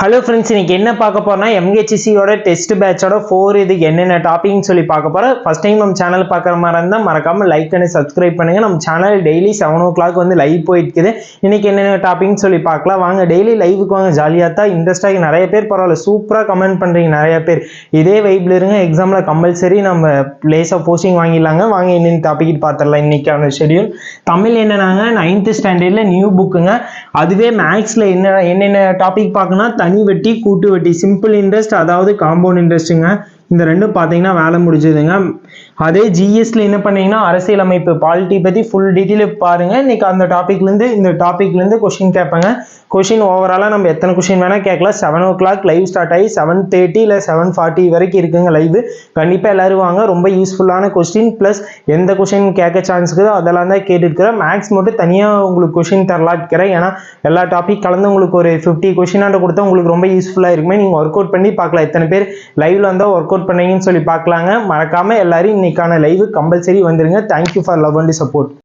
Hello friends இன்னைக்கு என்ன பார்க்க போகிறோம்னா எம்ஹெச்சிசியோட டெஸ்ட் பேட்சோட ஃபோர் இதுக்கு என்னென்ன டாபிக்னு சொல்லி பார்க்க போகிறோம் ஃபர்ஸ்ட் டைம் நம்ம சேனல் பார்க்குற மாதிரி இருந்தால் மறக்காமல் லைக் அண்ட் சப்ஸ்கிரைப் பண்ணுங்க. நம்ம channel daily seven o'clock வந்து லைவ் போயிட்டு இன்றைக்கி இன்னைக்கு என்னென்ன டாபிக்னு சொல்லி பார்க்கலாம். வாங்க டெய்லி லைவுக்கு வாங்க. ஜாலியாக தான் இன்ட்ரெஸ்டாக நிறைய பேர் பரவாயில்ல. சூப்பராக கமெண்ட் பண்ணுறீங்க நிறைய பேர். இதே வைப்பில் இருங்க. எக்ஸாமில் கம்பல்சரி நம்ம லேஸாக போஸ்டிங் வாங்கிடலாங்க. வாங்க என்னென்ன டாபிக் பார்த்துடலாம் இன்றைக்கான ஷெடியூல் தமிழ் என்னென்னாங்க? நைன்த்து ஸ்டாண்டர்டில் நியூ புக்குங்க அதுவே மேக்ஸில் என்ன என்னென்ன டாபிக் பார்க்கணும்னா தனி வட்டி கூட்டு வட்டி. சிம்பிள் இன்ட்ரெஸ்ட் அதாவது காம்பவுண்ட் இன்ட்ரெஸ்ட்டுங்க இந்த ரெண்டும் பார்த்தீங்கன்னா வேலை முடிஞ்சதுங்க. அதே ஜிஎஸ்ல என்ன பண்ணீங்கன்னா அரசியலமைப்பு பாலிட்டி பற்றி ஃபுல் டீட்டெயில் பாருங்க. இன்னைக்கு அந்த டாப்பிக்லேருந்து இந்த டாப்பிக்லேருந்து கொஷின் கேட்பாங்க. கொஷின் ஓவராலாக நம்ம எத்தனை கொஷின் வேணால் கேட்கலாம். Seven o'clock live start ஆகி செவன் தேர்ட்டி இல்லை செவன் ஃபார்ட்டி வரைக்கும் இருக்குங்க லைவ் கண்டிப்பாக எல்லாரும் வாங்க. ரொம்ப யூஸ்ஃபுல்லான கொஸ்டின் ப்ளஸ் எந்த கொஷின் கேட்க சான்ஸ் இருக்குதோ அதெல்லாம் தான் கேட்டுருக்கிறேன். மேக்ஸ் மட்டும் தனியாக உங்களுக்கு கொஷின் தரலாம் இருக்கிறேன் ஏன்னா எல்லா டாபிக் கலந்து உங்களுக்கு ஒரு ஃபிஃப்டி கொஷினாண்ட கொடுத்தா உங்களுக்கு ரொம்ப யூஸ்ஃபுல்லாக இருக்குமே. நீங்கள் ஒர்க் அவுட் பண்ணி பார்க்கலாம். எத்தனை பேர் லைவ்ல வந்தால் ஒர்க் அவுட் பண்ணீங்கன்னு சொல்லி பார்க்கலாங்க. மறக்காம எல்லாரும் இன்னைக்கான லைவ் கம்பல்சரி வந்துருங்க. Thank you for love and support